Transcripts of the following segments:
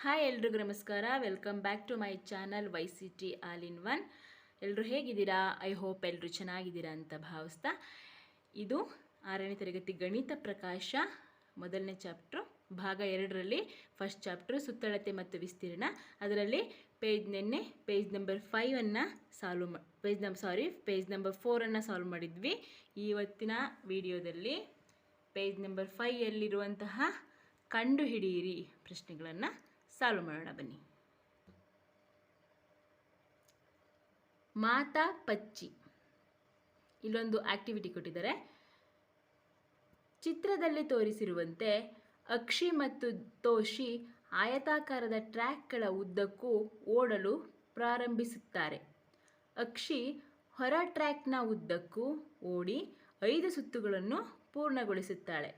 Hi ಎಲ್ರಿಗೂ ನಮಸ್ಕಾರ. Welcome back to my channel Y C T all in one ಎಲ್ಲರೂ ಹೇಗಿದ್ದೀರಾ? ಐ ಹೋಪ್ ಎಲ್ಲರೂ ಚೆನ್ನಾಗಿದ್ದೀರಾ ಅಂತ ಭಾವಿಸ್ತಾ. ಇದು ಆರನೇ ತರಗತಿ ಗಣಿತ ಪ್ರಕಾಶ ಮೊದಲನೇ ಚಾಪ್ಟ್ರು ಭಾಗ ಎರಡರಲ್ಲಿ ಫಸ್ಟ್ ಚಾಪ್ಟ್ರು ಸುತ್ತಳತೆ ಮತ್ತು ವಿಸ್ತೀರ್ಣ. ಅದರಲ್ಲಿ ಪೇಜ್ ನಿನ್ನೆ ಪೇಜ್ ನಂಬರ್ ಫೈವನ್ನು ಸಾಲ್ವ್ ಮಾ page number sorry page number ಫೋರನ್ನು solve ಮಾಡಿದ್ವಿ. ಇವತ್ತಿನ ವಿಡಿಯೋದಲ್ಲಿ ಪೇಜ್ ನಂಬರ್ ಫೈಯಲ್ಲಿರುವಂತಹ ಕಂಡುಹಿಡಿಯಿರಿ ಪ್ರಶ್ನೆಗಳನ್ನು. ಸಾಲ್ವ್ ಮಾಡೋಣ, ಬನ್ನಿ. ಮಾತಾ ಪಚ್ಚಿ. ಇಲ್ಲೊಂದು ಆಕ್ಟಿವಿಟಿ ಕೊಟ್ಟಿದ್ದಾರೆ. ಚಿತ್ರದಲ್ಲಿ ತೋರಿಸಿರುವಂತೆ ಅಕ್ಷಿ ಮತ್ತು ತೋಷಿ ಆಯತಾಕಾರದ ಟ್ರ್ಯಾಕ್ಗಳ ಉದ್ದಕ್ಕೂ ಓಡಲು ಪ್ರಾರಂಭಿಸುತ್ತಾರೆ. ಅಕ್ಷಿ ಹೊರ ಟ್ರ್ಯಾಕ್ನ ಉದ್ದಕ್ಕೂ ಓಡಿ ಐದು ಸುತ್ತುಗಳನ್ನು ಪೂರ್ಣಗೊಳಿಸುತ್ತಾಳೆ.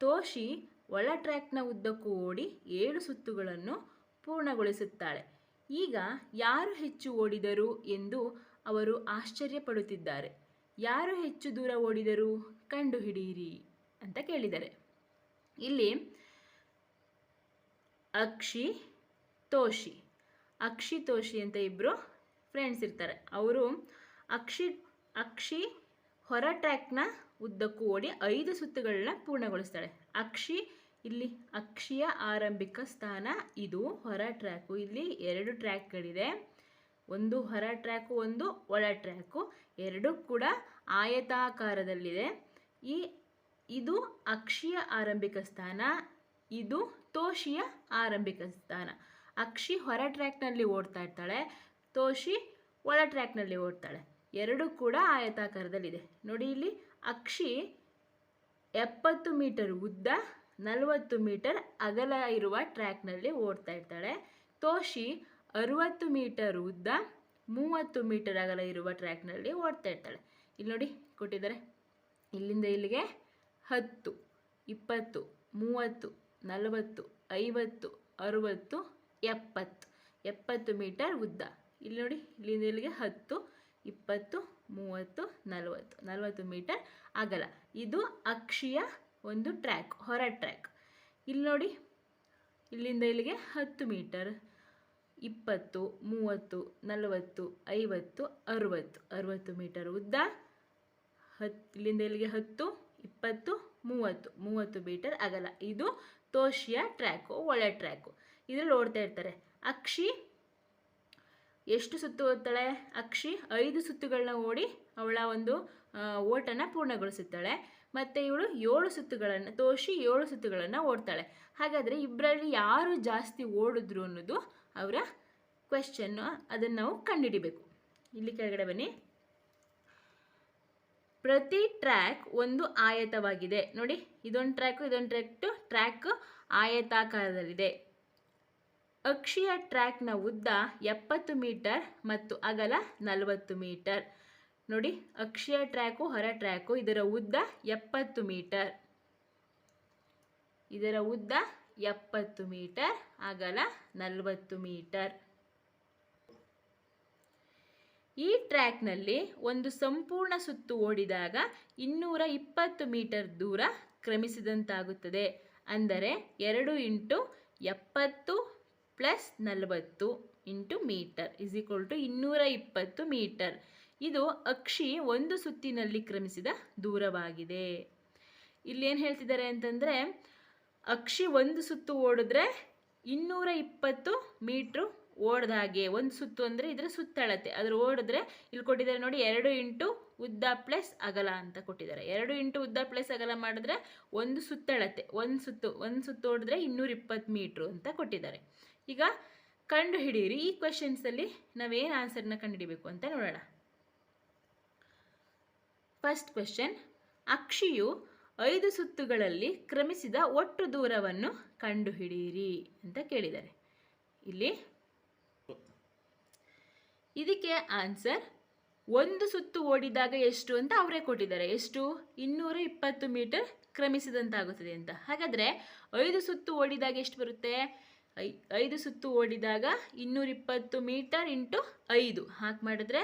ತೋಷಿ ಒಳ ಟ್ರ್ಯಾಕ್ನ ಉದ್ದಕ್ಕೂ ಓಡಿ ಏಳು ಸುತ್ತುಗಳನ್ನು ಪೂರ್ಣಗೊಳಿಸುತ್ತಾಳೆ. ಈಗ ಯಾರು ಹೆಚ್ಚು ಓಡಿದರು ಎಂದು ಅವರು ಆಶ್ಚರ್ಯಪಡುತ್ತಿದ್ದಾರೆ. ಯಾರು ಹೆಚ್ಚು ದೂರ ಓಡಿದರು ಕಂಡುಹಿಡಿಯಿರಿ ಅಂತ ಕೇಳಿದ್ದಾರೆ ಇಲ್ಲಿ ಅಕ್ಷಿ ತೋಷಿ. ಅಕ್ಷಿ ತೋಷಿ ಅಂತ ಇಬ್ಬರು ಫ್ರೆಂಡ್ಸ್ ಇರ್ತಾರೆ. ಅವರು ಅಕ್ಷಿ ಅಕ್ಷಿ ಹೊರ ಟ್ರ್ಯಾಕ್ನ ಉದ್ದಕ್ಕೂ ಓಡಿ ಐದು ಸುತ್ತುಗಳನ್ನ ಪೂರ್ಣಗೊಳಿಸ್ತಾಳೆ. ಅಕ್ಷಿ, ಇಲ್ಲಿ ಅಕ್ಷಿಯ ಆರಂಭಿಕ ಸ್ಥಾನ ಇದು ಹೊರ ಟ್ರ್ಯಾಕು. ಇಲ್ಲಿ ಎರಡು ಟ್ರ್ಯಾಕ್ಗಳಿದೆ. ಒಂದು ಹೊರ ಟ್ರ್ಯಾಕು, ಒಂದು ಒಳ ಟ್ರ್ಯಾಕು. ಎರಡೂ ಕೂಡ ಆಯತಾಕಾರದಲ್ಲಿದೆ. ಈ, ಇದು ಅಕ್ಷಿಯ ಆರಂಭಿಕ ಸ್ಥಾನ, ಇದು ತೋಷಿಯ ಆರಂಭಿಕ ಸ್ಥಾನ. ಅಕ್ಷಿ ಹೊರ ಟ್ರ್ಯಾಕ್ನಲ್ಲಿ ಓಡ್ತಾ ಇರ್ತಾಳೆ, ತೋಷಿ ಒಳ ಟ್ರ್ಯಾಕ್ನಲ್ಲಿ ಓಡ್ತಾಳೆ. ಎರಡೂ ಕೂಡ ಆಯತಾಕಾರದಲ್ಲಿದೆ. ನೋಡಿ ಇಲ್ಲಿ ಅಕ್ಷಿ ಎಪ್ಪತ್ತು ಮೀಟರ್ ಉದ್ದ, ನಲವತ್ತು ಮೀಟರ್ ಅಗಲ ಇರುವ ಟ್ರ್ಯಾಕ್ನಲ್ಲಿ ಓಡ್ತಾ ಇರ್ತಾಳೆ. ತೋಷಿ ಅರುವತ್ತು ಮೀಟರ್ ಉದ್ದ, ಮೂವತ್ತು ಮೀಟರ್ ಅಗಲ ಇರುವ ಟ್ರ್ಯಾಕ್ನಲ್ಲಿ ಓಡ್ತಾ ಇರ್ತಾಳೆ. ಇಲ್ಲಿ ನೋಡಿ, ಕೊಟ್ಟಿದ್ದಾರೆ. ಇಲ್ಲಿಂದ ಇಲ್ಲಿಗೆ ಹತ್ತು, ಇಪ್ಪತ್ತು, ಮೂವತ್ತು, ನಲವತ್ತು, ಐವತ್ತು, ಅರುವತ್ತು, ಎಪ್ಪತ್ತು. ಎಪ್ಪತ್ತು ಮೀಟರ್ ಉದ್ದ. ಇಲ್ಲಿ ನೋಡಿ, ಇಲ್ಲಿಂದ ಇಲ್ಲಿಗೆ ಹತ್ತು, ಇಪ್ಪತ್ತು ಮೂವತ್ತು, ನಲವತ್ತು ನಲವತ್ತು ಮೀಟರ್ ಅಗಲ ಇದು ಅಕ್ಷಿಯ ಒಂದು ಟ್ರ್ಯಾಕ್, ಹೊರ ಟ್ರ್ಯಾಕ್. ಇಲ್ಲಿ ನೋಡಿ, ಇಲ್ಲಿಂದ ಇಲ್ಲಿಗೆ ಹತ್ತು ಮೀಟರ್. ಇಪ್ಪತ್ತು, ಮೂವತ್ತು, ನಲವತ್ತು, ಐವತ್ತು, ಅರುವತ್ತು. ಅರುವತ್ತು ಮೀಟರ್ ಉದ್ದ. ಹತ್ತು ಇಲ್ಲಿಂದ ಇಲ್ಲಿಗೆ ಹತ್ತು, ಇಪ್ಪತ್ತು, ಮೂವತ್ತು. ಮೂವತ್ತು ಮೀಟರ್ ಅಗಲ ಇದು ತೋಷಿಯ ಟ್ರ್ಯಾಕು ಒಳ್ಳೆ ಟ್ರ್ಯಾಕು. ಇದರಲ್ಲಿ ಓಡ್ತಾ ಇರ್ತಾರೆ. ಅಕ್ಷಿ ಎಷ್ಟು ಸುತ್ತು ಓದ್ತಾಳೆ ಅಕ್ಷಿ ಐದು ಸುತ್ತುಗಳನ್ನ ಓಡಿ ಅವಳ ಒಂದು ಓಟನ್ನು ಪೂರ್ಣಗೊಳಿಸುತ್ತಾಳೆ. ಮತ್ತು ಇವಳು ಏಳು ಸುತ್ತುಗಳನ್ನು ತೋಷಿ ಏಳು ಸುತ್ತುಗಳನ್ನು ಓಡ್ತಾಳೆ. ಹಾಗಾದರೆ ಇಬ್ಬರಲ್ಲಿ ಯಾರು ಜಾಸ್ತಿ ಓಡಿದ್ರು ಅನ್ನೋದು ಅವರ ಕ್ವೆಶ್ಚನ್ನು ಅದನ್ನು ನಾವು ಕಂಡುಹಿಡಿಬೇಕು. ಇಲ್ಲಿ ಕೆಳಗಡೆ ಬನ್ನಿ. ಪ್ರತಿ ಟ್ರ್ಯಾಕ್ ಒಂದು ಆಯತವಾಗಿದೆ. ನೋಡಿ, ಇದೊಂದು ಟ್ರ್ಯಾಕು ಇದೊಂದು ಟ್ರ್ಯಾಕ್ಟು ಟ್ರ್ಯಾಕ್ ಆಯತಾಕಾರದಲ್ಲಿದೆ. ಅಕ್ಷಿಯ ಟ್ರ್ಯಾಕ್ನ ಉದ್ದ ಎಪ್ಪತ್ತು ಮೀಟರ್ ಮತ್ತು ಅಗಲ ನಲವತ್ತು ಮೀಟರ್. ನೋಡಿ, ಅಕ್ಷೀಯ ಟ್ರ್ಯಾಕು, ಹೊರ ಟ್ರ್ಯಾಕು, ಇದರ ಉದ್ದ ಎಪ್ಪತ್ತು ಮೀಟರ್. ಇದರ ಉದ್ದ ಎಪ್ಪತ್ತು ಮೀಟರ್, ಅಗಲ ನಲವತ್ತು ಮೀಟರ್. ಈ ಟ್ರ್ಯಾಕ್ನಲ್ಲಿ ಒಂದು ಸಂಪೂರ್ಣ ಸುತ್ತು ಓಡಿದಾಗ ಇನ್ನೂರ ಇಪ್ಪತ್ತು ಮೀಟರ್ ದೂರ ಕ್ರಮಿಸಿದಂತಾಗುತ್ತದೆ. ಅಂದರೆ ಎರಡು ಇಂಟು ಎಪ್ಪತ್ತು ಪ್ಲಸ್ ನಲವತ್ತು into metre is equal to ಇನ್ನೂರ ಇಪ್ಪತ್ತು ಮೀಟರ್. ಇದು ಅಕ್ಷಿ ಒಂದು ಸುತ್ತಿನಲ್ಲಿ ಕ್ರಮಿಸಿದ ದೂರವಾಗಿದೆ. ಇಲ್ಲಿ ಏನು ಹೇಳ್ತಿದ್ದಾರೆ ಅಂತಂದರೆ, ಅಕ್ಷಿ ಒಂದು ಸುತ್ತು ಓಡಿದ್ರೆ ಇನ್ನೂರ ಇಪ್ಪತ್ತು ಮೀಟ್ರು ಓಡ್ದಾಗೆ ಒಂದು ಸುತ್ತು ಅಂದರೆ ಇದರ ಸುತ್ತಳತೆ. ಅದ್ರ ಓಡಿದ್ರೆ ಇಲ್ಲಿ ಕೊಟ್ಟಿದ್ದಾರೆ ನೋಡಿ, ಎರಡು ಇಂಟು ಉದ್ದ ಪ್ಲಸ್ ಅಗಲ ಅಂತ ಕೊಟ್ಟಿದ್ದಾರೆ. ಎರಡು ಇಂಟು ಉದ್ದ ಪ್ಲಸ್ ಅಗಲ ಮಾಡಿದ್ರೆ ಒಂದು ಸುತ್ತಳತೆ, ಒಂದು ಸುತ್ತು ಒಂದು ಸುತ್ತು ಓಡಿದ್ರೆ ಇನ್ನೂರ ಇಪ್ಪತ್ತು ಮೀಟ್ರು ಅಂತ ಕೊಟ್ಟಿದ್ದಾರೆ. ಈಗ ಕಂಡು ಹಿಡಿಯಿರಿ ಈ ಕ್ವೆಶನ್ಸಲ್ಲಿ ನಾವೇನು ಆನ್ಸರ್ನ ಕಂಡುಹಿಡಿಬೇಕು ಅಂತ ನೋಡೋಣ. ಫಸ್ಟ್ ಕ್ವೆಶನ್ ಅಕ್ಷಿಯು ಐದು ಸುತ್ತುಗಳಲ್ಲಿ ಕ್ರಮಿಸಿದ ಒಟ್ಟು ದೂರವನ್ನು ಕಂಡುಹಿಡಿಯಿರಿ ಅಂತ ಕೇಳಿದ್ದಾರೆ. ಇಲ್ಲಿ ಇದಕ್ಕೆ ಆನ್ಸರ್ ಒಂದು ಸುತ್ತು ಓಡಿದಾಗ ಎಷ್ಟು ಅಂತ ಅವರೇ ಕೊಟ್ಟಿದ್ದಾರೆ. ಎಷ್ಟು? ಇನ್ನೂರ ಇಪ್ಪತ್ತು ಮೀಟರ್ ಕ್ರಮಿಸಿದಂತಾಗುತ್ತದೆ ಅಂತ. ಹಾಗಾದರೆ ಐದು ಸುತ್ತು ಓಡಿದಾಗ ಎಷ್ಟು ಬರುತ್ತೆ? ಐ, ಐದು ಸುತ್ತು ಓಡಿದಾಗ ಇನ್ನೂರಿಪ್ಪತ್ತು ಮೀಟರ್ ಇಂಟು ಐದು. ಹಾಕಿ ಮಾಡಿದ್ರೆ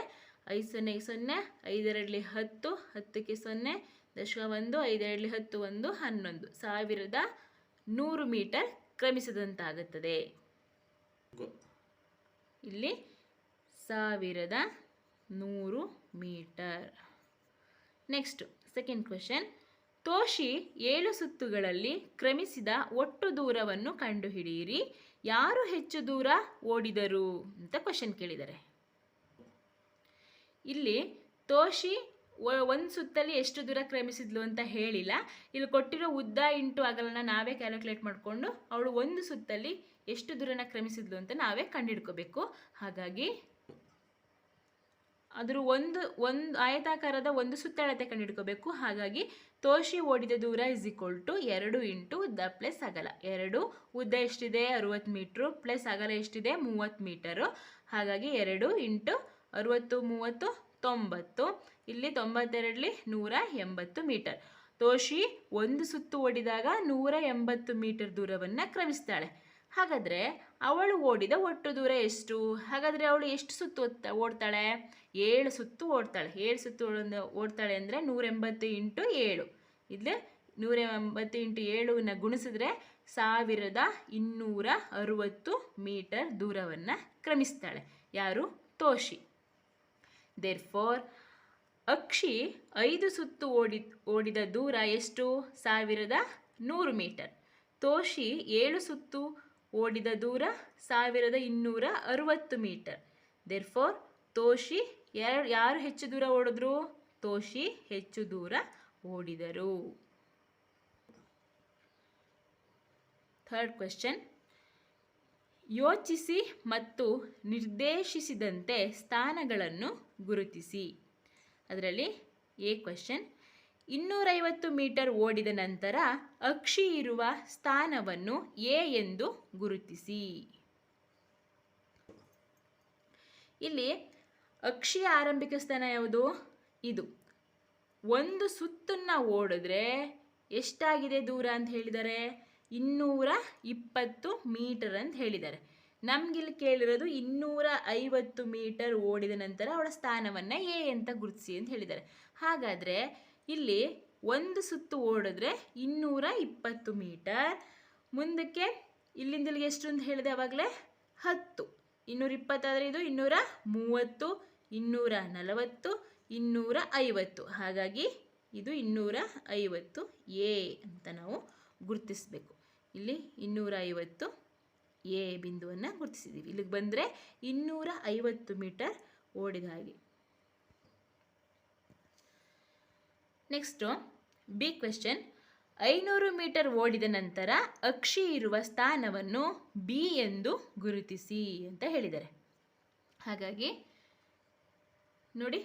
ಐದು ಸೊನ್ನೆ ಸೊನ್ನೆ ಐದೆರಡಲಿ ಹತ್ತು, ಹತ್ತಕ್ಕೆ ಸೊನ್ನೆ ದಶಕ ಒಂದು ಐದೆರಡಲಿ ಹತ್ತು, ಒಂದು, ಹನ್ನೊಂದು. ಸಾವಿರದ ನೂರು ಮೀಟರ್ ಕ್ರಮಿಸಿದಂತಾಗುತ್ತದೆ. ಇಲ್ಲಿ ಸಾವಿರದ ನೂರು ಮೀಟರ್. ನೆಕ್ಸ್ಟ್ ಸೆಕೆಂಡ್ ಕ್ವೆಶನ್ ತೋಷಿ ಏಳು ಸುತ್ತುಗಳಲ್ಲಿ ಕ್ರಮಿಸಿದ ಒಟ್ಟು ದೂರವನ್ನು ಕಂಡುಹಿಡಿಯಿರಿ. ಯಾರು ಹೆಚ್ಚು ದೂರ ಓಡಿದರು ಅಂತ ಕ್ವಶನ್ ಕೇಳಿದ್ದಾರೆ ಇಲ್ಲಿ ತೋಷಿ ಒಂದು ಸುತ್ತಲ್ಲಿ ಎಷ್ಟು ದೂರ ಕ್ರಮಿಸಿದ್ಲು ಅಂತ ಹೇಳಿಲ್ಲ. ಇಲ್ಲಿ ಕೊಟ್ಟಿರೋ ಉದ್ದ ಇಂಟು ಅಗಲನ ನಾವೇ ಕ್ಯಾಲ್ಕುಲೇಟ್ ಮಾಡಿಕೊಂಡು ಅವಳು ಒಂದು ಸುತ್ತಲ್ಲಿ ಎಷ್ಟು ದೂರನ ಕ್ರಮಿಸಿದ್ಲು ಅಂತ ನಾವೇ ಕಂಡುಹಿಡ್ಕೋಬೇಕು. ಹಾಗಾಗಿ ಅದ್ರ ಒಂದು ಒಂದು ಆಯತಾಕಾರದ ಒಂದು ಸುತ್ತಳತೆ ಕಂಡುಹಿಡ್ಕೋಬೇಕು ಹಾಗಾಗಿ ತೋಷಿ ಓಡಿದ ದೂರ ಇಸ್ ಈಕ್ವಲ್ ಟು ಎರಡು ಇಂಟು ಉದ್ದ ಪ್ಲಸ್ ಅಗಲ. ಎರಡು ಉದ್ದ ಎಷ್ಟಿದೆ? ಅರುವತ್ತು ಮೀಟ್ರು. ಪ್ಲಸ್ ಅಗಲ ಎಷ್ಟಿದೆ? ಮೂವತ್ತು ಮೀಟರು. ಹಾಗಾಗಿ ಎರಡು ಇಂಟು ಅರುವತ್ತು, ಮೂವತ್ತು, ತೊಂಬತ್ತು. ಇಲ್ಲಿ ತೊಂಬತ್ತೆರಡಲಿ ನೂರ ಎಂಬತ್ತು ಮೀಟರ್. ತೋಷಿ ಒಂದು ಸುತ್ತು ಓಡಿದಾಗ ನೂರ ಎಂಬತ್ತು ಮೀಟರ್ ದೂರವನ್ನು ಕ್ರಮಿಸ್ತಾಳೆ. ಹಾಗಾದರೆ ಅವಳು ಓಡಿದ ಒಟ್ಟು ದೂರ ಎಷ್ಟು? ಹಾಗಾದರೆ ಅವಳು ಎಷ್ಟು ಸುತ್ತು ಓದ್ತಾ, ಓಡ್ತಾಳೆ? ಏಳು ಸುತ್ತು ಓಡ್ತಾಳೆ. ಏಳು ಸುತ್ತು ಓಡ್- ಓಡ್ತಾಳೆ ಅಂದರೆ ನೂರೆಂಬತ್ತು ಇಂಟು ಏಳು. ಇಲ್ಲಿ ನೂರ ಎಂಬತ್ತು ಇಂಟು ಏಳುವನ್ನು ಗುಣಿಸಿದ್ರೆ ಸಾವಿರದ ಇನ್ನೂರ ಅರುವತ್ತು ಮೀಟರ್ ದೂರವನ್ನು ಕ್ರಮಿಸ್ತಾಳೆ. ಯಾರು? ತೋಷಿ. ದೇರ್ ಫೋರ್ ಅಕ್ಷಿ ಐದು ಸುತ್ತು ಓಡಿ ಓಡಿದ ದೂರ ಎಷ್ಟು? ಸಾವಿರದ ನೂರು ಮೀಟರ್. ತೋಷಿ ಏಳು ಸುತ್ತು ಓಡಿದ ದೂರ ಸಾವಿರದ ಇನ್ನೂರ ಅರುವತ್ತು ಮೀಟರ್. ದೇರ್ ಫೋರ್ ತೋಷಿ ಎರಡು ಯಾರು ಹೆಚ್ಚು ದೂರ ಓಡಿದ್ರು? ತೋಷಿ ಹೆಚ್ಚು ದೂರ ಓಡಿದರು. ಥರ್ಡ್ ಕ್ವೆಶ್ಚನ್ ಯೋಚಿಸಿ ಮತ್ತು ನಿರ್ದೇಶಿಸಿದಂತೆ ಸ್ಥಾನಗಳನ್ನು ಗುರುತಿಸಿ. ಅದರಲ್ಲಿ ಎ ಕ್ವೆಶ್ಚನ್ ಇನ್ನೂರೈವತ್ತು ಮೀಟರ್ ಓಡಿದ ನಂತರ ಅಕ್ಷಿ ಇರುವ ಸ್ಥಾನವನ್ನು ಎ ಎಂದು ಗುರುತಿಸಿ. ಇಲ್ಲಿ ಅಕ್ಷಿಯ ಆರಂಭಿಕ ಸ್ಥಾನ ಯಾವುದು? ಇದು. ಒಂದು ಸುತ್ತನ್ನು ಓಡಿದ್ರೆ ಎಷ್ಟಾಗಿದೆ ದೂರ ಅಂತ ಹೇಳಿದ್ದಾರೆ ಇನ್ನೂರ ಇಪ್ಪತ್ತು ಮೀಟರ್ ಅಂತ ಹೇಳಿದ್ದಾರೆ ನಮ್ಗಿಲ್ಲಿ ಕೇಳಿರೋದು ಇನ್ನೂರ ಐವತ್ತು ಮೀಟರ್ ಓಡಿದ ನಂತರ ಅವಳ ಸ್ಥಾನವನ್ನು ಎ ಅಂತ ಗುರುತಿಸಿ ಅಂತ ಹೇಳಿದ್ದಾರೆ ಹಾಗಾದರೆ ಇಲ್ಲಿ ಒಂದು ಸುತ್ತು ಓಡಿದ್ರೆ ಇನ್ನೂರ ಇಪ್ಪತ್ತು ಮೀಟರ್. ಮುಂದಕ್ಕೆ ಇಲ್ಲಿಂದ ಇಲ್ಲಿಗೆ ಎಷ್ಟು ಅಂತ ಹೇಳಿದೆ ಆವಾಗಲೇ ಹತ್ತು. ಇನ್ನೂರ ಇಪ್ಪತ್ತಾದರೆ ಇದು ಇನ್ನೂರ ಮೂವತ್ತು, ಇನ್ನೂರ ನಲವತ್ತು, ಇನ್ನೂರ ಐವತ್ತು. ಹಾಗಾಗಿ ಇದು ಇನ್ನೂರ ಐವತ್ತು ಎ ಅಂತ ನಾವು ಗುರುತಿಸಬೇಕು. ಇಲ್ಲಿ ಇನ್ನೂರ ಐವತ್ತು ಎ ಬಿಂದುವನ್ನು ಗುರುತಿಸಿದ್ದೀವಿ. ಇಲ್ಲಿಗೆ ಬಂದರೆ ಇನ್ನೂರ ಐವತ್ತು ಮೀಟರ್ ಓಡಿದ ಹಾಗೆ. ನೆಕ್ಸ್ಟು ಬಿ ಕ್ವೆಶ್ಚನ್ ಐನೂರು ಮೀಟರ್ ಓಡಿದ ನಂತರ ಅಕ್ಷಿ ಇರುವ ಸ್ಥಾನವನ್ನು ಬಿ ಎಂದು ಗುರುತಿಸಿ ಅಂತ ಹೇಳಿದ್ದಾರೆ. ಹಾಗಾಗಿ ನೋಡಿ,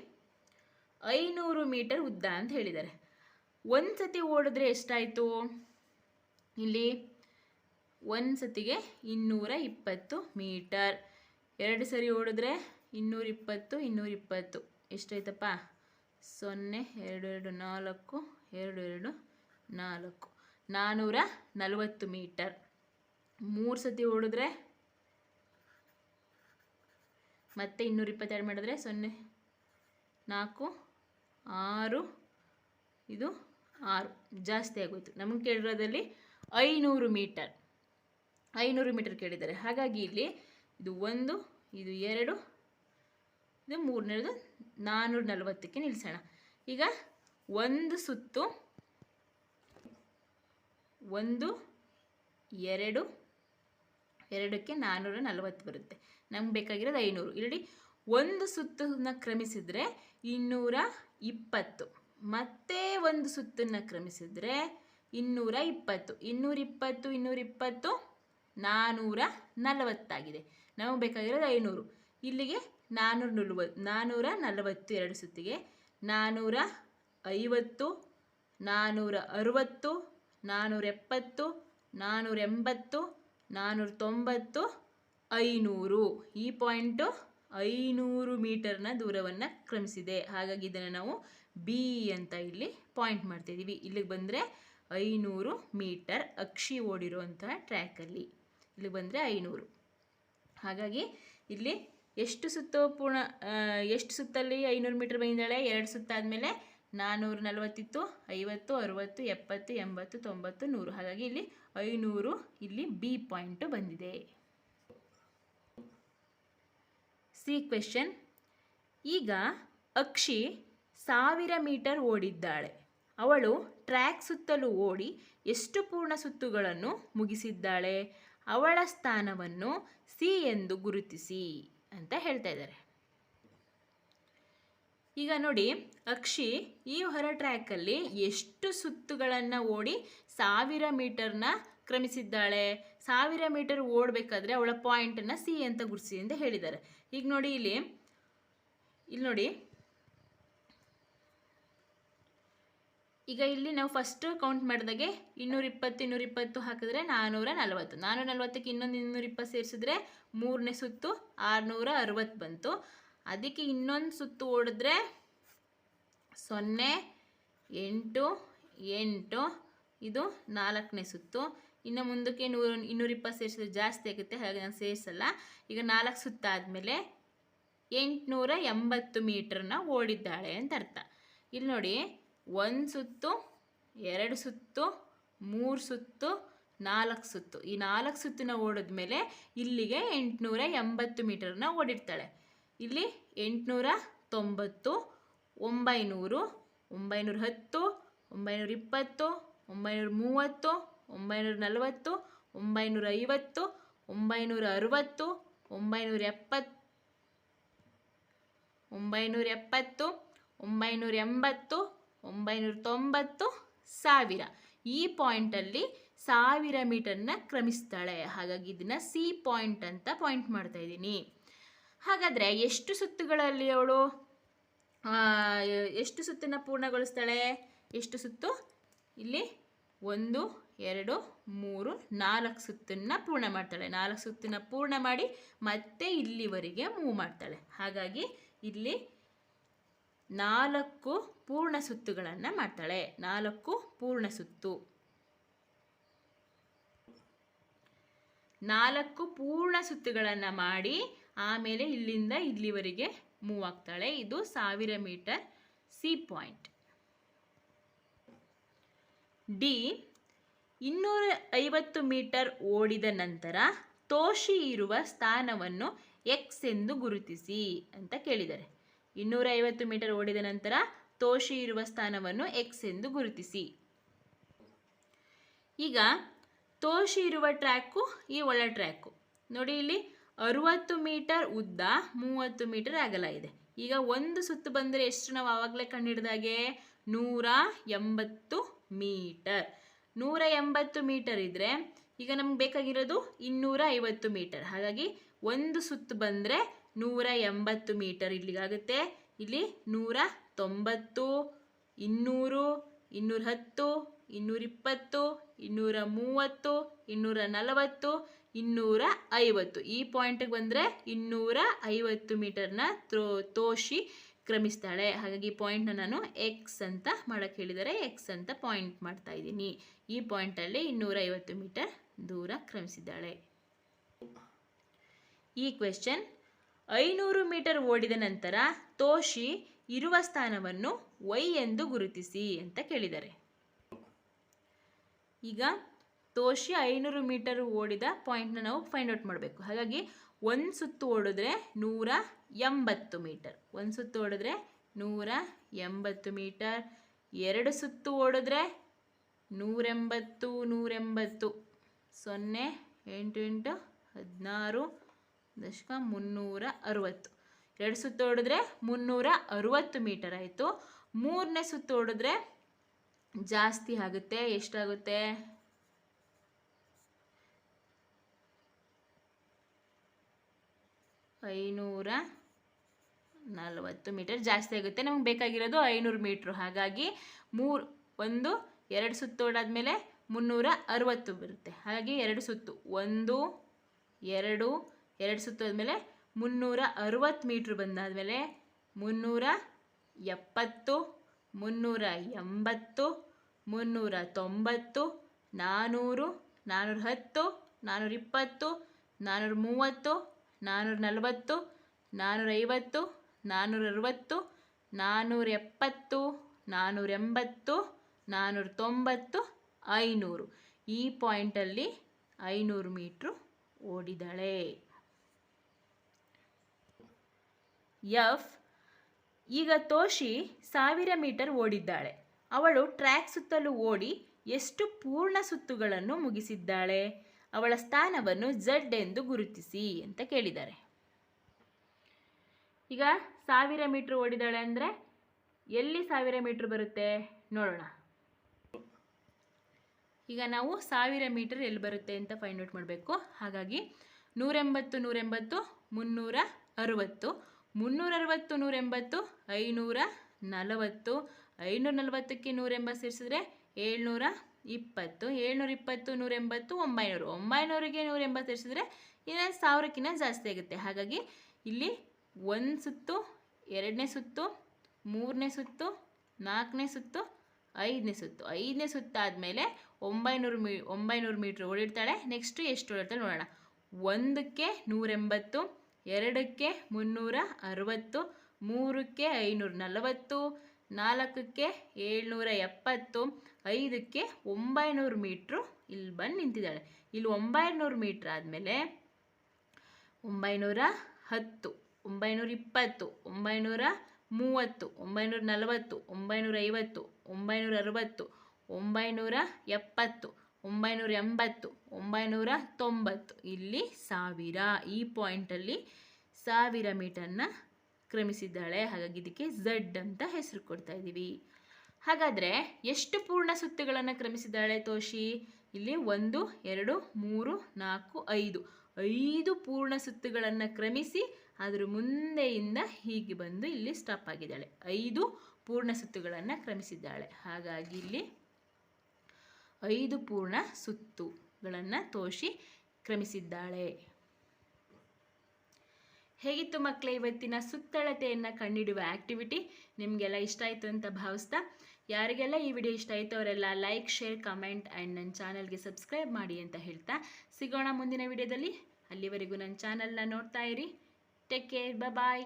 ಐನೂರು ಮೀಟರ್ ಉದ್ದ ಅಂತ ಹೇಳಿದ್ದಾರೆ. ಒಂದು ಸತಿ ಓಡಿದ್ರೆ ಎಷ್ಟಾಯಿತು? ಇಲ್ಲಿ ಒಂದು ಸತಿಗೆ ಇನ್ನೂರ ಇಪ್ಪತ್ತು ಮೀಟರ್. ಎರಡು ಸರಿ ಓಡಿದ್ರೆ ಇನ್ನೂರಿಪ್ಪತ್ತು ಇನ್ನೂರಿಪ್ಪತ್ತು ಎಷ್ಟಾಯ್ತಪ್ಪ? ಸೊನ್ನೆ, ಎರಡು ಎರಡು, ನಾಲ್ಕು, ಎರಡು ಎರಡು, ನಾಲ್ಕು. ನಾನ್ನೂರ ನಲವತ್ತು ಮೀಟರ್. ಮೂರು ಸತಿ ಓಡಿದ್ರೆ? ಮತ್ತೆ ಇನ್ನೂರ ಇಪ್ಪತ್ತೆರಡು ಮಾಡಿದ್ರೆ ಸೊನ್ನೆ, ನಾಲ್ಕು, ಆರು, ಇದು ಆರು. ಜಾಸ್ತಿ ಆಗೋಯ್ತು. ನಮಗೆ ಕೇಳಿರೋದಲ್ಲಿ ಐನೂರು ಮೀಟರ್. ಐನೂರು ಮೀಟರ್ ಕೇಳಿದ್ದಾರೆ. ಹಾಗಾಗಿ ಇಲ್ಲಿ ಇದು ಒಂದು, ಇದು ಎರಡು ಇದು ಮೂರನೇದು ನಾನ್ನೂರ ನಲವತ್ತಕ್ಕೆ ನಿಲ್ಲಿಸೋಣ ಈಗ ಒಂದು ಸುತ್ತು, ಒಂದು, ಎರಡು, ಎರಡಕ್ಕೆ ನಾನ್ನೂರ ನಲವತ್ತು ಬರುತ್ತೆ. ನಮ್ಗೆ ಬೇಕಾಗಿರೋದು ಐನೂರು. ಇಲ್ಲಿ ಒಂದು ಸುತ್ತನ್ನ ಕ್ರಮಿಸಿದರೆ ಇನ್ನೂರ ಇಪ್ಪತ್ತು. ಮತ್ತೆ ಒಂದು ಸುತ್ತನ್ನು ಕ್ರಮಿಸಿದರೆ ಇನ್ನೂರ ಇಪ್ಪತ್ತು. ಇನ್ನೂರ ಇಪ್ಪತ್ತು ಇನ್ನೂರ ಇಪ್ಪತ್ತು ನಾನ್ನೂರ ನಲವತ್ತಾಗಿದೆ. ನಮಗೆ ಬೇಕಾಗಿರೋದು ಐನೂರು. ಇಲ್ಲಿಗೆ ನಾನ್ನೂರ ನಲ್ವ ನಾನ್ನೂರ ನಲವತ್ತು ಎರಡು ಸುತ್ತಿಗೆ ನಾನ್ನೂರ ಐವತ್ತು ನಾನ್ನೂರ ಅರುವತ್ತು ನಾನ್ನೂರ ಎಪ್ಪತ್ತು ನಾನ್ನೂರ ಎಂಬತ್ತು ನಾನ್ನೂರ ತೊಂಬತ್ತು, ಐನೂರು. ಈ ಪಾಯಿಂಟು ಐನೂರು ಮೀಟರ್ನ ದೂರವನ್ನು ಕ್ರಮಿಸಿದೆ. ಹಾಗಾಗಿ ಇದನ್ನು ನಾವು ಬಿ ಅಂತ ಇಲ್ಲಿ ಪಾಯಿಂಟ್ ಮಾಡ್ತಿದ್ದೀವಿ ಇಲ್ಲಿಗೆ ಬಂದರೆ ಐನೂರು ಮೀಟರ್ ಅಕ್ಷಿ ಓಡಿರುವಂತಹ ಟ್ರ್ಯಾಕಲ್ಲಿ ಇಲ್ಲಿಗೆ ಬಂದರೆ ಐನೂರು. ಹಾಗಾಗಿ ಇಲ್ಲಿ ಎಷ್ಟು ಸುತ್ತು ಪೂರ್ಣ ಎಷ್ಟು ಸುತ್ತಲ್ಲಿ ಐನೂರು ಮೀಟರ್ ಬಂದಿದ್ದಾಳೆ? ಎರಡು ಸುತ್ತಾದಮೇಲೆ ನಾನ್ನೂರು ನಲವತ್ತಿತ್ತು, ಐವತ್ತು, ಅರುವತ್ತು, ಎಪ್ಪತ್ತು, ಎಂಬತ್ತು, ತೊಂಬತ್ತು, ನೂರು. ಹಾಗಾಗಿ ಇಲ್ಲಿ ಐನೂರು, ಇಲ್ಲಿ ಬಿ ಪಾಯಿಂಟು ಬಂದಿದೆ. ಸಿ ಕ್ವೆಶನ್ ಈಗ ಅಕ್ಷಿ ಸಾವಿರ ಮೀಟರ್ ಓಡಿದ್ದಾಳೆ. ಅವಳು ಟ್ರ್ಯಾಕ್ ಸುತ್ತಲೂ ಓಡಿ ಎಷ್ಟು ಪೂರ್ಣ ಸುತ್ತುಗಳನ್ನು ಮುಗಿಸಿದ್ದಾಳೆ? ಅವಳ ಸ್ಥಾನವನ್ನು ಸಿ ಎಂದು ಗುರುತಿಸಿ. ಅಂತ ಹೇಳ್ತಾ ಇದ್ದಾರೆ. ಈಗ ನೋಡಿ, ಅಕ್ಷಿ ಈ ಹೊರ ಟ್ರ್ಯಾಕಲ್ಲಿ ಎಷ್ಟು ಸುತ್ತುಗಳನ್ನು ಓಡಿ ಸಾವಿರ ಮೀಟರ್ನ ಕ್ರಮಿಸಿದ್ದಾಳೆ. ಸಾವಿರ ಮೀಟರ್ ಓಡಬೇಕಾದ್ರೆ ಅವಳ ಪಾಯಿಂಟನ್ನು ಸಿ ಅಂತ ಗುರುತಿಸಿ ಅಂತ ಹೇಳಿದ್ದಾರೆ. ಈಗ ನೋಡಿ ಇಲ್ಲಿ ಇಲ್ಲಿ ನೋಡಿ ಈಗ ಇಲ್ಲಿ ನಾವು ಫಸ್ಟ್ ಕೌಂಟ್ ಮಾಡಿದಾಗೆ ಇನ್ನೂರ ಇಪ್ಪತ್ತು ಇನ್ನೂರ ಇಪ್ಪತ್ತು ಹಾಕಿದ್ರೆ ನಾನ್ನೂರ ನಲವತ್ತು ನಾನ್ನೂರ ನಲವತ್ತಕ್ಕೆ ಇನ್ನೊಂದು ಇನ್ನೂರ ಇಪ್ಪತ್ತು ಸೇರಿಸಿದ್ರೆ ಮೂರನೇ ಸುತ್ತು ಆರುನೂರ ಅರವತ್ತು ಬಂತು. ಅದಕ್ಕೆ ಇನ್ನೊಂದು ಸುತ್ತು ಓಡಿದ್ರೆ ಸೊನ್ನೆ, ಎಂಟು ಎಂಟು, ಇದು ನಾಲ್ಕನೇ ಸುತ್ತು. ಇನ್ನು ಮುಂದಕ್ಕೆ ನೂರು ಇನ್ನೂರ ಇಪ್ಪತ್ತು ಸೇರಿಸಿದ್ರೆ ಜಾಸ್ತಿ ಆಗುತ್ತೆ ಹಾಗೆ ನಾನು ಸೇರಿಸಲ್ಲ. ಈಗ ನಾಲ್ಕು ಸುತ್ತಾದಮೇಲೆ ಎಂಟುನೂರ ಎಂಬತ್ತು ಮೀಟ್ರನ್ನ ಓಡಿದ್ದಾಳೆ ಅಂತ ಅರ್ಥ. ಇಲ್ಲಿ ನೋಡಿ ಒಂದು ಸುತ್ತು, ಎರಡು ಸುತ್ತು, ಮೂರು ಸುತ್ತು, ನಾಲ್ಕು ಸುತ್ತು. ಈ ನಾಲ್ಕು ಸುತ್ತಿನ ಓಡಿದ ಮೇಲೆ ಇಲ್ಲಿಗೆ ಎಂಟುನೂರ ಎಂಬತ್ತು ಮೀಟರ್ನ ಓಡಿರ್ತಾಳೆ ಇಲ್ಲಿ ಎಂಟುನೂರ ತೊಂಬತ್ತು, ಒಂಬೈನೂರು, ಒಂಬೈನೂರ ಹತ್ತು, ಒಂಬೈನೂರ ಇಪ್ಪತ್ತು, ಒಂಬೈನೂರ ಮೂವತ್ತು, ಒಂಬೈನೂರ ನಲವತ್ತು, ಒಂಬೈನೂರ ಐವತ್ತು, ಒಂಬೈನೂರ ಅರುವತ್ತು, ಒಂಬೈನೂರ ಎಪ್ಪತ್ತು ಒಂಬೈನೂರ ಎಪ್ಪತ್ತು, ಒಂಬೈನೂರ ಎಂಬತ್ತು ಒಂಬೈನೂರ ತೊಂಬತ್ತು ಸಾವಿರ. ಈ ಪಾಯಿಂಟಲ್ಲಿ ಸಾವಿರ ಮೀಟರ್ನ ಕ್ರಮಿಸ್ತಾಳೆ. ಹಾಗಾಗಿ ಇದನ್ನು ಸಿ ಪಾಯಿಂಟ್ ಅಂತ ಪಾಯಿಂಟ್ ಮಾಡ್ತಾ ಇದ್ದೀನಿ. ಹಾಗಾದರೆ ಎಷ್ಟು ಸುತ್ತುಗಳಲ್ಲಿ ಅವಳು? ಎಷ್ಟು ಸುತ್ತನ್ನು ಪೂರ್ಣಗೊಳಿಸ್ತಾಳೆ? ಎಷ್ಟು ಸುತ್ತು? ಇಲ್ಲಿ ಒಂದು, ಎರಡು, ಮೂರು, ನಾಲ್ಕು ಸುತ್ತನ್ನು ಪೂರ್ಣ ಮಾಡ್ತಾಳೆ. ನಾಲ್ಕು ಸುತ್ತನ್ನು ಪೂರ್ಣ ಮಾಡಿ ಮತ್ತೆ ಇಲ್ಲಿವರೆಗೆ ಮೂವ್ ಮಾಡ್ತಾಳೆ. ಹಾಗಾಗಿ ಇಲ್ಲಿ ನಾಲ್ಕು ಪೂರ್ಣ ಸುತ್ತುಗಳನ್ನು ಮಾಡ್ತಾಳೆ. ನಾಲ್ಕು ಪೂರ್ಣ ಸುತ್ತು. ನಾಲ್ಕು ಪೂರ್ಣ ಸುತ್ತುಗಳನ್ನು ಮಾಡಿ ಆಮೇಲೆ ಇಲ್ಲಿಂದ ಇಲ್ಲಿವರೆಗೆ ಮೂವ್ ಆಗ್ತಾಳೆ. ಇದು ಸಾವಿರ ಮೀಟರ್ ಸಿ ಪಾಯಿಂಟ್. ಡಿ. ಇನ್ನೂರ ಐವತ್ತು ಮೀಟರ್ ಓಡಿದ ನಂತರ ತೋಷಿ ಇರುವ ಸ್ಥಾನವನ್ನು ಎಕ್ಸ್ ಎಂದು ಗುರುತಿಸಿ ಅಂತ ಕೇಳಿದ್ದಾರೆ. ಇನ್ನೂರ ಐವತ್ತು ಮೀಟರ್ ಓಡಿದ ನಂತರ ತೋಷಿ ಇರುವ ಸ್ಥಾನವನ್ನು ಎಕ್ಸ್ ಎಂದು ಗುರುತಿಸಿ. ಈಗ ತೋಷಿ ಇರುವ ಟ್ರ್ಯಾಕು ಈ ಒಳ ಟ್ರ್ಯಾಕು ನೋಡಿ ಇಲ್ಲಿ ಅರುವತ್ತು ಮೀಟರ್ ಉದ್ದ ಮೂವತ್ತು ಮೀಟರ್ ಅಗಲ ಇದೆ. ಈಗ ಒಂದು ಸುತ್ತು ಬಂದರೆ ಎಷ್ಟು ನಾವು ಆವಾಗಲೇ ಕಂಡಿಡ್ದಾಗೆ? ನೂರ ಎಂಬತ್ತು ಮೀಟರ್. ನೂರ ಎಂಬತ್ತು ಮೀಟರ್ ಇದ್ದರೆ ಈಗ ನಮ್ಗೆ ಬೇಕಾಗಿರೋದು ಇನ್ನೂರ ಐವತ್ತು ಮೀಟರ್. ಹಾಗಾಗಿ ಒಂದು ಸುತ್ತು ಬಂದರೆ ನೂರ ಎಂಬತ್ತು ಮೀಟರ್ ಇಲ್ಲಿಗಾಗುತ್ತೆ. ಇಲ್ಲಿ ನೂರ ತೊಂಬತ್ತು, ಇನ್ನೂರು, ಇನ್ನೂರ ಹತ್ತು ಇನ್ನೂರಿಪ್ಪತ್ತು ಇನ್ನೂರ ಮೂವತ್ತು, ಇನ್ನೂರ ನಲವತ್ತು, ಇನ್ನೂರ ಐವತ್ತು. ಈ ಪಾಯಿಂಟಿಗೆ ಬಂದರೆ ಇನ್ನೂರ ಐವತ್ತು ಮೀಟರ್ನ ತ್ರೋ ತೋಷಿ ಕ್ರಮಿಸ್ತಾಳೆ. ಹಾಗಾಗಿ ಈ ಪಾಯಿಂಟ್ನ ನಾನು ಎಕ್ಸ್ ಅಂತ ಮಾಡೋಕ್ಕೆ ಹೇಳಿದರೆ ಎಕ್ಸ್ ಅಂತ ಪಾಯಿಂಟ್ ಮಾಡ್ತಾ ಇದ್ದೀನಿ. ಈ ಪಾಯಿಂಟಲ್ಲಿ ಇನ್ನೂರ ಐವತ್ತು ಮೀಟರ್ ದೂರ ಕ್ರಮಿಸಿದ್ದಾಳೆ. ಈ ಕ್ವೆಶ್ಚನ್ ಐನೂರು ಮೀಟರ್ ಓಡಿದ ನಂತರ ತೋಷಿ ಇರುವ ಸ್ಥಾನವನ್ನು ವೈ ಎಂದು ಗುರುತಿಸಿ ಅಂತ ಕೇಳಿದ್ದಾರೆ ಈಗ ತೋಷಿ ಐನೂರು ಮೀಟರ್ ಓಡಿದ ಪಾಯಿಂಟ್ನ ನಾವು ಫೈಂಡ್ ಔಟ್ ಮಾಡಬೇಕು. ಹಾಗಾಗಿ ಒಂದು ಸುತ್ತು ಓಡಿದ್ರೆ ನೂರ ಎಂಬತ್ತು ಮೀಟರ್. ಒಂದು ಸುತ್ತು ಓಡಿದ್ರೆ ನೂರ ಎಂಬತ್ತು ಮೀಟರ್. ಎರಡು ಸುತ್ತು ಓಡಿದ್ರೆ ನೂರೆಂಬತ್ತು ನೂರೆಂಬತ್ತು ಸೊನ್ನೆ ಎಂಟು ಎಂಟು ಹದಿನಾರು. ದಶಕ ಮುನ್ನೂರ ಅರುವತ್ತು. ಎರಡು ಸುತ್ತು ಹೊಡೆದ್ರೆ ಮುನ್ನೂರ ಅರುವತ್ತು ಮೀಟರ್ ಆಯಿತು. ಮೂರನೇ ಸುತ್ತು ಹೊಡೆದ್ರೆ ಜಾಸ್ತಿ ಆಗುತ್ತೆ. ಎಷ್ಟಾಗುತ್ತೆ? ಐನೂರ ನಲವತ್ತು ಮೀಟರ್ ಜಾಸ್ತಿ ಆಗುತ್ತೆ. ನಮ್ಗೆ ಬೇಕಾಗಿರೋದು ಐನೂರು ಮೀಟ್ರು. ಹಾಗಾಗಿ ಮೂರು, ಒಂದು, ಎರಡು ಸುತ್ತು ಹೊಡಾದ್ಮೇಲೆ ಮುನ್ನೂರ ಅರುವತ್ತು ಬರುತ್ತೆ. ಹಾಗಾಗಿ ಎರಡು ಸುತ್ತು. ಒಂದು, ಎರಡು ಎರಡು ಸುತ್ತು ಆದಮೇಲೆ ಮುನ್ನೂರ ಅರುವತ್ತು ಮೀಟ್ರ್ ಬಂದಾದಮೇಲೆ ಮುನ್ನೂರ ಎಪ್ಪತ್ತು, ಮುನ್ನೂರ ಎಂಬತ್ತು, ಮುನ್ನೂರ ತೊಂಬತ್ತು ನಾನ್ನೂರು ನಾನ್ನೂರ ಹತ್ತು ನಾನ್ನೂರ ಇಪ್ಪತ್ತು ನಾನ್ನೂರ ಮೂವತ್ತು ನಾನ್ನೂರ ನಲವತ್ತು ನಾನ್ನೂರ ಐವತ್ತು ನಾನ್ನೂರ ಅರುವತ್ತು ನಾನ್ನೂರ ಎಪ್ಪತ್ತು ನಾನ್ನೂರ ಎಂಬತ್ತು ನಾನ್ನೂರ ತೊಂಬತ್ತು, ಐನೂರು. ಈ ಪಾಯಿಂಟಲ್ಲಿ ಐನೂರು ಮೀಟ್ರು ಓಡಿದಾಳೆ ಎಫ್ ಈಗ ತೋಷಿ ಸಾವಿರ ಮೀಟರ್ ಓಡಿದ್ದಾಳೆ. ಅವಳು ಟ್ರ್ಯಾಕ್ ಸುತ್ತಲೂ ಓಡಿ ಎಷ್ಟು ಪೂರ್ಣ ಸುತ್ತುಗಳನ್ನು ಮುಗಿಸಿದ್ದಾಳೆ. ಅವಳ ಸ್ಥಾನವನ್ನು ಝಡ್ ಎಂದು ಗುರುತಿಸಿ ಅಂತ ಕೇಳಿದ್ದಾರೆ. ಈಗ ಸಾವಿರ ಮೀಟರ್ ಓಡಿದಾಳೆ ಅಂದರೆ ಎಲ್ಲಿ ಸಾವಿರ ಮೀಟರ್ ಬರುತ್ತೆ? ನೋಡೋಣ. ಈಗ ನಾವು ಸಾವಿರ ಮೀಟರ್ ಎಲ್ಲಿ ಬರುತ್ತೆ ಅಂತ ಫೈಂಡ್ ಔಟ್ ಮಾಡಬೇಕು. ಹಾಗಾಗಿ ನೂರೆಂಬತ್ತು ನೂರೆಂಬತ್ತು, ಮುನ್ನೂರ ಅರುವತ್ತು. ಮುನ್ನೂರ ಅರವತ್ತು ನೂರೆಂಬತ್ತು, ಐನೂರ ನಲವತ್ತು ಐನೂರ ನಲವತ್ತಕ್ಕೆ ನೂರೆಂಬತ್ತು ಸೇರಿಸಿದ್ರೆ ಏಳ್ನೂರ ಇಪ್ಪತ್ತು ಏಳ್ನೂರ ಇಪ್ಪತ್ತು ನೂರೆಂಬತ್ತು, ಒಂಬೈನೂರು. ಒಂಬೈನೂರಿಗೆ ನೂರೆಂಬತ್ತು ಸೇರಿಸಿದ್ರೆ ಇನ್ನೊಂದು ಸಾವಿರಕ್ಕಿಂತ ಜಾಸ್ತಿ ಆಗುತ್ತೆ. ಹಾಗಾಗಿ ಇಲ್ಲಿ ಒಂದು ಸುತ್ತು, ಎರಡನೇ ಸುತ್ತು, ಮೂರನೇ ಸುತ್ತು, ನಾಲ್ಕನೇ ಸುತ್ತು, ಐದನೇ ಸುತ್ತು. ಐದನೇ ಸುತ್ತಾದಮೇಲೆ ಒಂಬೈನೂರು ಮೀ, ಒಂಬೈನೂರು ಮೀಟ್ರ್ ಓಡಿರ್ತಾಳೆ ನೆಕ್ಸ್ಟು ಎಷ್ಟು ಓಡಿರ್ತಾಳೆ ನೋಡೋಣ. ಒಂದಕ್ಕೆ ನೂರೆಂಬತ್ತು ಎರಡಕ್ಕೆ ಮುನ್ನೂರ ಅರವತ್ತು, ಮೂರಕ್ಕೆ ಐನೂರ ನಲವತ್ತು, ನಾಲ್ಕಕ್ಕೆ ಏಳ್ನೂರ ಎಪ್ಪತ್ತು, ಐದಕ್ಕೆ ಒಂಬೈನೂರು ಮೀಟ್ರು ಇಲ್ಲಿ ಬಂದು ನಿಂತಿದ್ದಾಳೆ. ಇಲ್ಲಿ ಒಂಬೈನೂರು ಮೀಟ್ರ್ ಆದಮೇಲೆ ಒಂಬೈನೂರ ಹತ್ತು, ಒಂಬೈನೂರ ಇಪ್ಪತ್ತು, ಒಂಬೈನೂರ ಮೂವತ್ತು, ಒಂಬೈನೂರ ನಲವತ್ತು, ಒಂಬೈನೂರ ಐವತ್ತು, ಒಂಬೈನೂರ ಅರವತ್ತು, ಒಂಬೈನೂರ ಎಪ್ಪತ್ತು. ಒಂಬೈನೂರ ಎಂಬತ್ತು, ಒಂಬೈನೂರ ತೊಂಬತ್ತು. ಇಲ್ಲಿ ಸಾವಿರ, ಈ ಪಾಯಿಂಟಲ್ಲಿ ಸಾವಿರ ಮೀಟರ್ನ ಕ್ರಮಿಸಿದ್ದಾಳೆ. ಹಾಗಾಗಿ ಇದಕ್ಕೆ ಝಡ್ ಅಂತ ಹೆಸರು ಕೊಡ್ತಾ ಇದ್ದೀವಿ. ಹಾಗಾದರೆ ಎಷ್ಟು ಪೂರ್ಣ ಸುತ್ತುಗಳನ್ನು ಕ್ರಮಿಸಿದ್ದಾಳೆ ತೋಷಿ? ಇಲ್ಲಿ ಒಂದು, ಎರಡು, ಮೂರು, ನಾಲ್ಕು, ಐದು. ಐದು ಪೂರ್ಣ ಸುತ್ತುಗಳನ್ನು ಕ್ರಮಿಸಿ ಅದರ ಮುಂದೆಯಿಂದ ಹೀಗೆ ಬಂದು ಇಲ್ಲಿ ಸ್ಟಾಪ್ ಆಗಿದ್ದಾಳೆ. ಐದು ಪೂರ್ಣ ಸುತ್ತುಗಳನ್ನು ಕ್ರಮಿಸಿದ್ದಾಳೆ. ಹಾಗಾಗಿ ಇಲ್ಲಿ ಐದು ಪೂರ್ಣ ಸುತ್ತುಗಳನ್ನು ತೋಷಿ ಕ್ರಮಿಸಿದ್ದಾಳೆ. ಹೇಗಿತ್ತು ಮಕ್ಕಳೇ ಇವತ್ತಿನ ಸುತ್ತಳತೆಯನ್ನು ಕಂಡಿಡುವ ಆ್ಯಕ್ಟಿವಿಟಿ ನಿಮಗೆಲ್ಲ ಇಷ್ಟ ಆಯಿತು ಅಂತ ಭಾವಿಸ್ತಾ, ಯಾರಿಗೆಲ್ಲ ಈ ವಿಡಿಯೋ ಇಷ್ಟ ಆಯಿತು ಅವರೆಲ್ಲ ಲೈಕ್, ಶೇರ್, ಕಮೆಂಟ್ ಆ್ಯಂಡ್ ನನ್ನ ಚಾನಲ್ಗೆ ಸಬ್ಸ್ಕ್ರೈಬ್ ಮಾಡಿ ಅಂತ ಹೇಳ್ತಾ, ಸಿಗೋಣ ಮುಂದಿನ ವಿಡಿಯೋದಲ್ಲಿ. ಅಲ್ಲಿವರೆಗೂ ನನ್ನ ಚಾನಲ್ನ ನೋಡ್ತಾ ಇರಿ. Take care bye